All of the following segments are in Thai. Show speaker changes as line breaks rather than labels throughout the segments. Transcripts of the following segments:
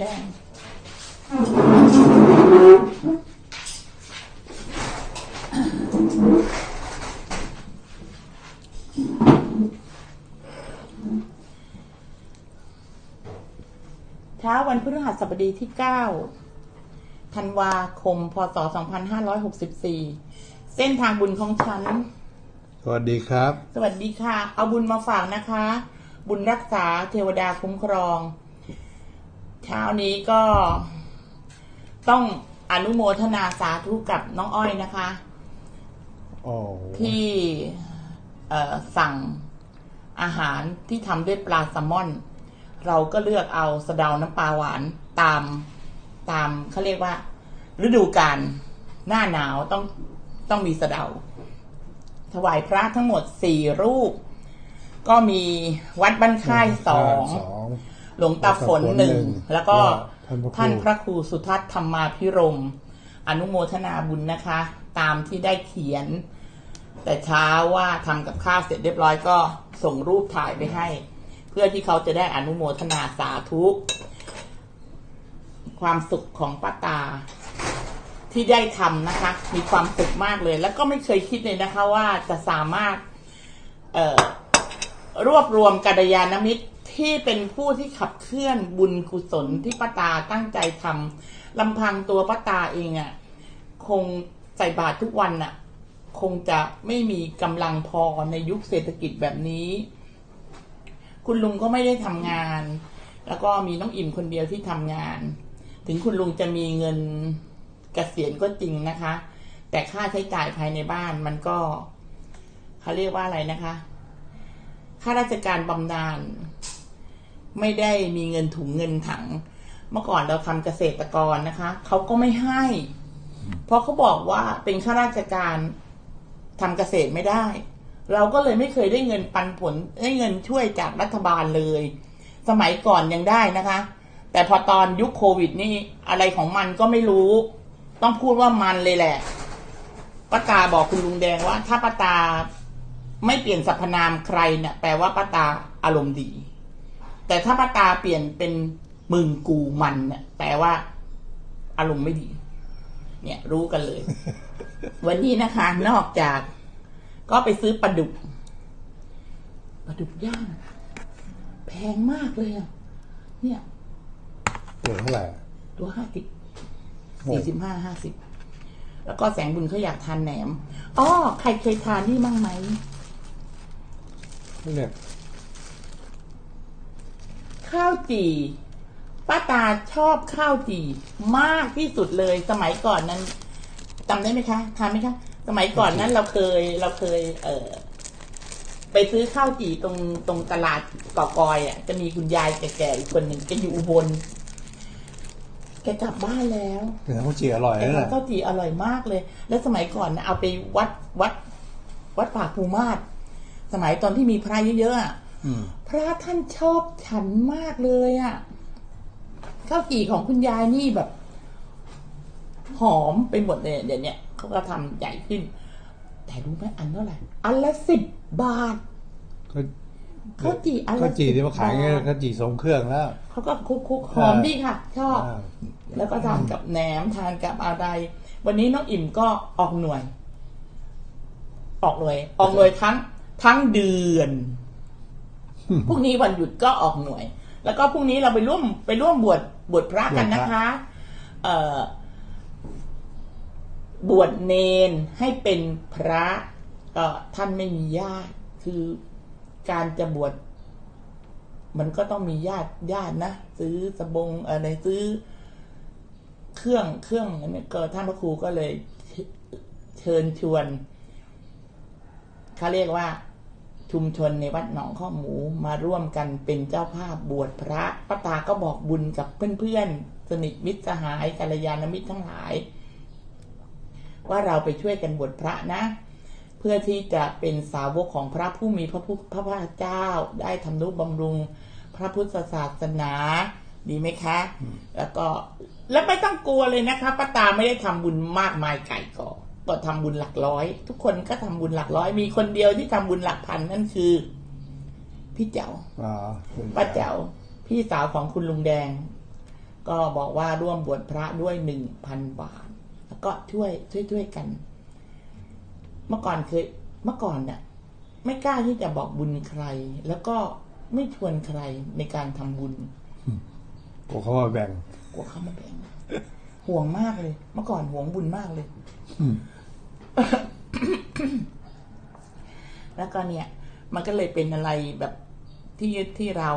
คุณแดง เช้าวันพฤหัสบดีที่ 9 ธันวาคม พศ 2564 เส้นทางบุญของฉัน
สวัสดีครับ
สวัสดีค่ะ เอาบุญมาฝากนะคะ บุญรักษาเทวดาคุ้มครองเช้านี้ก็ ต้องอนุโมทนาสาธุกับน้องอ้อยนะคะ
โอ้
ที่เอ่อสั่งอาหารที่ทำด้วยปลาแซลมอน เราก็เลือกเอาสะเดาน้ำปลาหวานตามตามเขาเรียกว่า ฤดูกาลหน้าหนาวต้องต้องมีสะเดา ถวายพระทั้งหมดสี่รูป ก็มีวัดบ้านค่ายสอง
สอง
หลวงตาฝนหนึ่งแล้วก็
ท่านพระครู
ท่านพระครูสุทัศน์ธรรมาพิรมอนุโมทนาบุญนะคะ ตามที่ได้เขียน แต่เช้าว่าทำกับข้าวเสร็จเรียบร้อยก็ส่งรูปถ่ายไปให้ เพื่อที่เขาจะได้อนุโมทนาสาธุความสุขของป้าตา ที่ได้ทำนะคะ มีความสุขมากเลย แล้วก็ไม่เคยคิดเลยนะคะ ว่าจะสามารถเอ่อรวบรวมกัลยาณมิตร ที่เป็นผู้ที่ขับเคลื่อนบุญกุศลที่ป้าตาตั้งใจทำลำพังตัวป้าตาเองอะ่ะ คงใส่บาตรทุกวันน่ะ คงจะไม่มีกำลังพอในยุคเศรษฐกิจแบบนี้ คุณลุงก็ไม่ได้ทำงาน แล้วก็มีน้องอิ่มคนเดียวที่ทำงาน ถึงคุณลุงจะมีเงินเกษียณก็จริงนะคะ แต่ค่าใช้จ่ายภายในบ้านมันก็เขาเรียกว่าอะไรนะคะข้าราชการบำนาญ ไม่ได้มีเงินถุงเงินถัง เมื่อก่อนเราทำเกษตรกรนะคะเขาก็ไม่ให้ เพราะเขาบอกว่าเป็นข้าราชการทำเกษตรไม่ได้ เราก็เลยไม่เคยได้เงินปันผลได้เงินช่วยจากรัฐบาลเลย สมัยก่อนยังได้นะคะ แต่พอตอนยุคโควิดนี่อะไรของมันก็ไม่รู้ ต้องพูดว่ามันเลยแหละป้าตาบอกคุณลุงแดงว่า ถ้าป้าตาไม่เปลี่ยนสรรพนามใครเนี่ยแปลว่าป้าตาอารมณ์ดี แต่ถ้าป้าตาเปลี่ยนเป็นมึงกูมันเนี่ยแปลว่าอารมณ์ไม่ดี เนี่ย รู้กันเลย วันนี้นะคะ นอกจาก ก็ไปซื้อปลาดุกปลาดุกย่างแพงมากเลยอะเนี่ย
ตัวเท่าไหร่
ตัวห้าสิบ
โอ้
สี่สิบห้าห้าสิบแล้วก็แสงบุญเขาอยากทานแหนมอ๋อใครเคยทานนี่มั่งไหม
เนี่ย
ข้าวจี่ป้าตาชอบข้าวจี่มากที่สุดเลย สมัยก่อนนั้นจำได้ไหมคะทานไหมคะ สมัยก่อนนั้นเราเคยเราเคย เออไปซื้อข้าวจี่ตรงตรงตลาดเกาะกอยอะจะมีคุณยายแก่ๆอีกคนหนึ่งแกอยู่อุบลแกกลับบ้านแล้ว
เนื้อข้าวจี่อร่อย
ไอ้
นะ
ข้าวข้าวจี่อร่อยมากเลย แล้วสมัยก่อนนะเอาไปวัดวัด วัดป่าภูมาศสมัยตอนที่มีพระเยอะๆอะ
อืม
พระท่านชอบฉันมากเลยอะข้าวจี่ของคุณยายนี่แบบ หอมไปหมดเลยเดี๋ยวเนี้ยเขาก็ทำใหญ่ขึ้น แต่รู้ไหมอันเท่าไหร่อันละสิบบาท
ก็
ข้าวจี่อันละ
ข้าวจี่ที่มาขาย
10
ไง
บาท
ข้าวจี่ทรงเครื่องแล้ว
เขาก็คุกคุกๆหอมดีค่ะ ชอบ
อ่า
แล้วก็ทานกับแหนมทานกับอะไร วันนี้น้องอิ่มก็ออกหน่วย ออกหน่วย ออกหน่วยทั้งทั้งเดือน พรุ่งนี้วันหยุดก็ออกหน่วย แล้วก็พรุ่งนี้เราไปร่วมไปร่วมบวชบวชพระกันนะคะ เอ่อบวชเนนให้เป็นพระก็ท่านไม่มีญาติคือการจะบวชมันก็ต้องมีญาติญาตินะซื้อสบงอะไรซื้อ เครื่องเครื่องอันนี้ก็ท่านพระครูก็เลยเชิญชวนเขาเรียกว่า ชุมชนในวัดหนองข้อหมูมาร่วมกันเป็นเจ้าภาพบวชพระป้าตาก็บอกบุญกับเพื่อนๆ สนิทมิตรสหายกัลยาณมิตรทั้งหลาย ว่าเราไปช่วยกันบวชพระนะ เพื่อที่จะเป็นสาวกของพระผู้มีพระพุทธพระเจ้าได้ทำนุบำรุงพระพุทธศาสนาดีไหมคะ แล้วก็แล้วไม่ต้องกลัวเลยนะคะป้าตาไม่ได้ทำบุญมากมายไก่กอง ก็ทำบุญหลักร้อย ทุกคนก็ทำบุญหลักร้อย มีคนเดียวที่ทำบุญหลักพันนั่นคือ พี่เจ้า
อ๋อ
ป้าเจ้าพี่สาวของคุณลุงแดง ก็บอกว่าร่วมบวชพระด้วยหนึ่งพันบาท แล้วก็ช่วยช่วยช่วยกัน เมื่อก่อนเคยเมื่อก่อนเนี่ยไม่กล้าที่จะบอกบุญใคร แล้วก็ไม่ชวนใครในการทำบุญ
กูเขามาแบ่ง
กลัวเขามาแบ่งห่วงมากเลย เมื่อก่อนห่วงบุญมากเลย
อืม
แล้วก็เนี่ย มันก็เลยเป็นอะไรแบบที่ที่เรา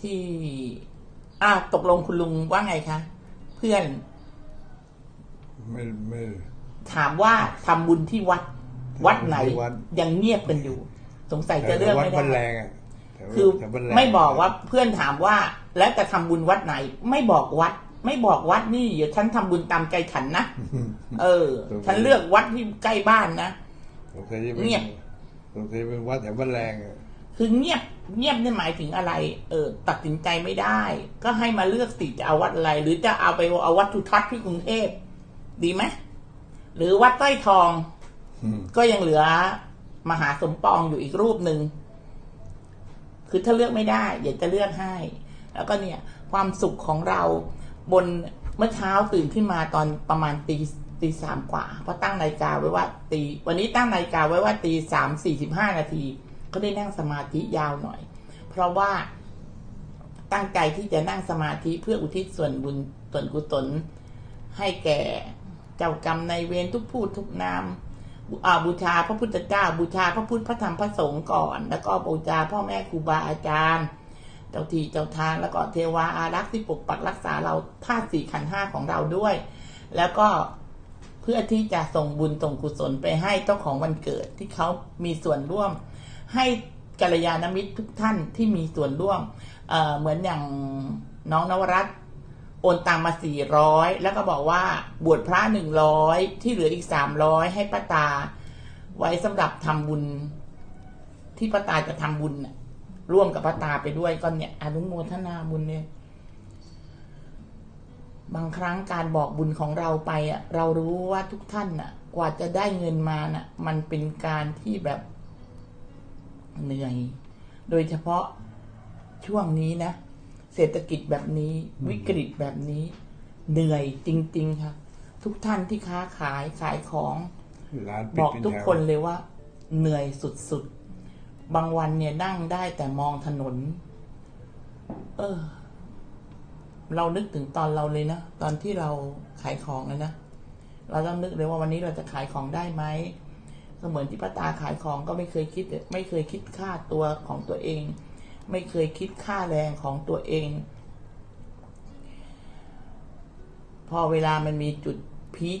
ที่อ่าตกลงคุณลุงว่าไงคะ เพื่อน
ไม่ไม่
ถามว่าทำบุญที่วัด วัดไหน
ที่วัด
ยังเงียบกันอยู่ สงสัยจะเลือก
วัด
ไม่
บันแร
ได้
งอะแถว
คือ
แถวบ้านแรง
ไม่บอกว่าเพื่อนถามว่า แล้วจะทำบุญวัดไหน ไม่บอกวัด ไม่บอกวัดนี่เดี๋ยวฉันทำบุญตามใจฉันนะ
อืม
เออ ฉันเลือกวัดที่ใกล้บ้านนะ
สงสัยจะเป็น
เงียบ
สงสัยเป็นวัดแถวบ้านแรงอะ
คือเงียบเงียบนี่หมายถึงอะไร เออ ตัดสินใจไม่ได้ ก็ให้มาเลือกสิจะเอาวัดอะไร หรือจะเอาไปเอาวัดทุทัศน์ที่กรุงเทพดีไหมหรือวัดใต้ทอง
อืม
ก็ยังเหลือมหาสมปองอยู่อีกรูปหนึ่งคือถ้าเลือกไม่ได้อยากจะเลือกให้ แล้วก็เนี่ย ความสุขของเรา บนเมื่อเช้าตื่นขึ้นมาตอนประมาณตีตีสามกว่า เพราะตั้งนาฬิกาไว้ว่าตีวันนี้ตั้งนาฬิกาไว้ว่าตีสามสี่สิบห้านาที ก็ได้นั่งสมาธิยาวหน่อย เพราะว่าตั้งใจที่จะนั่งสมาธิเพื่ออุทิศส่วนบุญส่วนกุศลให้แก่เจ้ากรรมในเวรทุกผู้ทุกนามบูชาพระพุทธเจ้าบูชาพระพุทธพระธรรมพระสงฆ์ก่อน แล้วก็บูชาพ่อแม่ครูบาอาจารย์ เจ้าที่เจ้าทางแล้วก็เทวาอารักษ์ที่ปกปักรักษาเราธาตุสี่ขันธ์ห้าของเราด้วย แล้วก็เพื่อที่จะส่งบุญส่งกุศลไปให้เจ้าของวันเกิดที่เขามีส่วนร่วม ให้กัลยาณมิตรทุกท่านที่มีส่วนร่วมเเหมือนอย่างน้องนวรัตโอนตังมาสี่ร้อยแล้วก็บอกว่าบวชพระหนึ่งร้อยที่เหลืออีกสามร้อยให้ป้าตา ไว้สำหรับทำบุญที่ป้าตาจะทำบุญ ร่วมกับป้าตาไปด้วยก็เนี่ยอนุโมทนาบุญเนี่ย บางครั้งการบอกบุญของเราไปอะ เรารู้ว่าทุกท่านน่ะ กว่าจะได้เงินมาน่ะ มันเป็นการที่แบบเหนื่อย โดยเฉพาะช่วงนี้นะเศรษฐกิจแบบนี้ วิกฤตแบบนี้ เหนื่อยจริง ๆ ค่ะ ทุกท่านที่ค้าขายขายของ
ร้านปิ
บ
ด
อก
เป็น
ทุก
แถว
คนเลยว่า เหนื่อยสุดๆ บางวันเนี่ยนั่งได้แต่มองถนน เออ เรานึกถึงตอนเราเลยนะ ตอนที่เราขายของเลยนะ เราต้องนึกเลยว่าวันนี้เราจะขายของได้ไหมก็เหมือนที่ป้าตาขายของก็ไม่เคยคิด ไม่เคยคิดค่าตัวของตัวเอง ไม่เคยคิดค่าแรงของตัวเอง พอเวลามันมีจุดพีค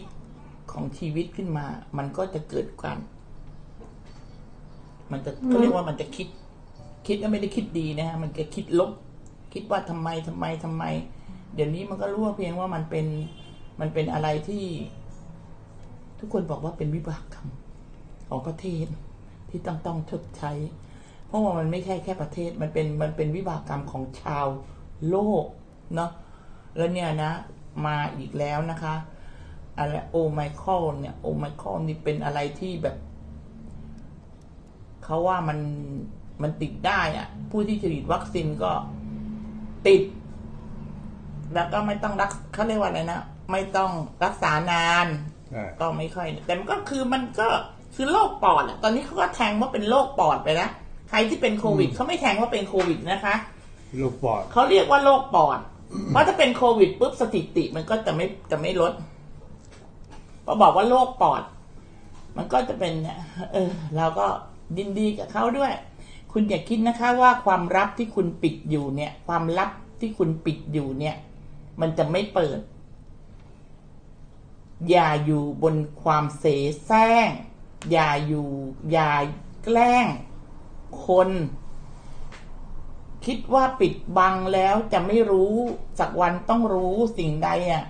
ของชีวิตขึ้นมา มันก็จะเกิดการ มันจะก็เรียกว่ามันจะคิด คิดก็ไม่ได้คิดดีนะฮะมันจะคิดลบ คิดว่าทำไมทำไมทำไม เดี๋ยวนี้มันก็รู้ว่าเพียงว่ามันเป็นมันเป็นอะไรที่ ทุกคนบอกว่าเป็นวิบากกรรมของประเทศที่ต้องต้องชดใช้ เพราะว่ามันไม่ใช่แค่ประเทศมันเป็นมันเป็นวิบากกรรมของชาวโลกเนาะแล้วเนี่ยนะ มาอีกแล้วนะคะอะไรโอไมครอนเนี่ยโอไมครอนนี่เป็นอะไรที่แบบ เขาว่ามันมันติดได้อะผู้ที่ฉีดวัคซีนก็ติด แล้วก็ไม่ต้องรักเขาเรียกว่าอะไรนะไม่ต้องรักษานาน
ใช่
ก็ไม่ค่อย แต่มันก็คือมันก็คือโรคปอดอะตอนนี้เขาก็แทงว่าเป็นโรคปอดไปแล้วใครที่เป็นโควิดเขาไม่แทงว่าเป็นโควิดนะคะ
ลูกปอด
เขาเรียกว่าโรคปอด เพราะถ้าเป็นโควิดปุ๊บสถิติมันก็จะไม่จะไม่ลดพอบอกว่าโรคปอด มันก็จะเป็นเนี่ยเออเราก็ ยินดีกับเขาด้วย คุณอย่าคิดนะคะว่าความลับที่คุณปิดอยู่เนี่ย ความลับที่คุณปิดอยู่เนี่ย มันจะไม่เปิด อย่าอยู่บนความเสแสร้ง อย่าอยู่ อย่าแกล้ง คน คิดว่าปิดบังแล้วจะไม่รู้สักวันต้องรู้สิ่งใดอะ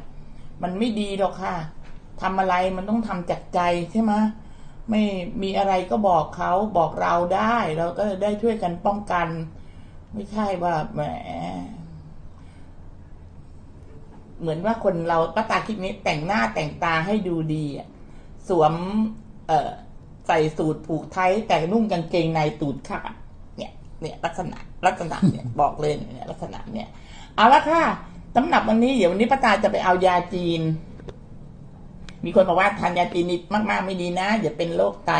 มันไม่ดีหรอกค่ะทำอะไรมันต้องทำจากใจใช่ไหม ไม่มีอะไรก็บอกเขาบอกเราได้ เราก็จะได้ช่วยกันป้องกัน ไม่ใช่ว่าแหม เหมือนว่าคนเราป้าตาคิดนี้แต่งหน้าแต่งตาให้ดูดีอะสวม เอ่อ ใส่สูทผูกไทยแต่นุ่งกางเกงในตูดขาดเนี่ย เนี่ย ลักษณะ ลักษณะเนี่ยบอกเลยเนี่ยลักษณะเนี่ยเอาละค่ะสำหรับวันนี้เดี๋ยววันนี้ป้าตาจะไปเอายาจีน มีคนบอกว่าทานยาจีนนี่มากๆไม่ดีนะอย่าเป็นโรคไต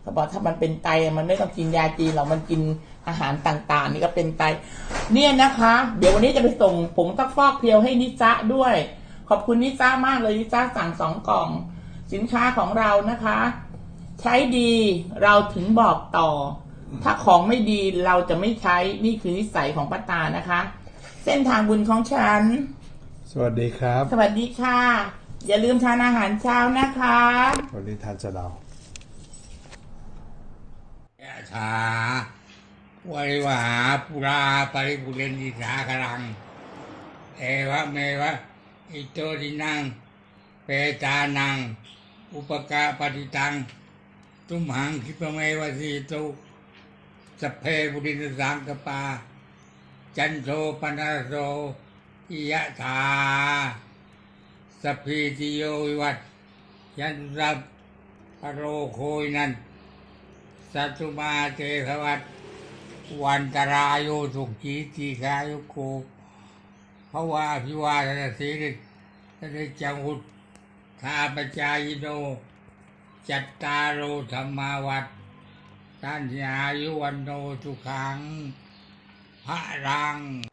เขาบอกถ้ามันเป็นไตมันไม่ต้องกินยาจีนหรอกมันกินอาหารต่างๆ นี่ก็เป็นไต เนี่ยนะคะ เดี๋ยววันนี้จะไปส่งผงซักฟอกเพียวให้นิจ้าด้วย ขอบคุณนิจ้ามากเลยนิจ้าสั่งสองกล่อง สินค้าของเรานะคะ ใช้ดีเราถึงบอกต่อ ถ้าของไม่ดีเราจะไม่ใช้นี่คือนิสัยของป้าตานะคะ เส้นทางบุญของฉัน
สวัสดีครับ
สวัสดีค่ะ อย่าลืมทานอาหารเช้านะคะ
วันนี้ทานสะเดา
ยะถาวริวหาปุราปริปุเรนติสาคลัง เอวะเมวะ อิโตดินัง เปตานัง อุปกาปฏิตัง ตุมหังคิปะเมวะสีตุสพเพบุรินสังกปา จันโทปนะโสยะถา สพีติโยวิวัตยันสัพพะโรโคยนันสัตุมาเตภวัตวันตรายโยสุขีตีคายุโกภวาพิวาทนาสีริสนิจังหุตทาปจายโน จัตตารโอธรรมาวัตตัญญายุวันโนทุขังพระรัง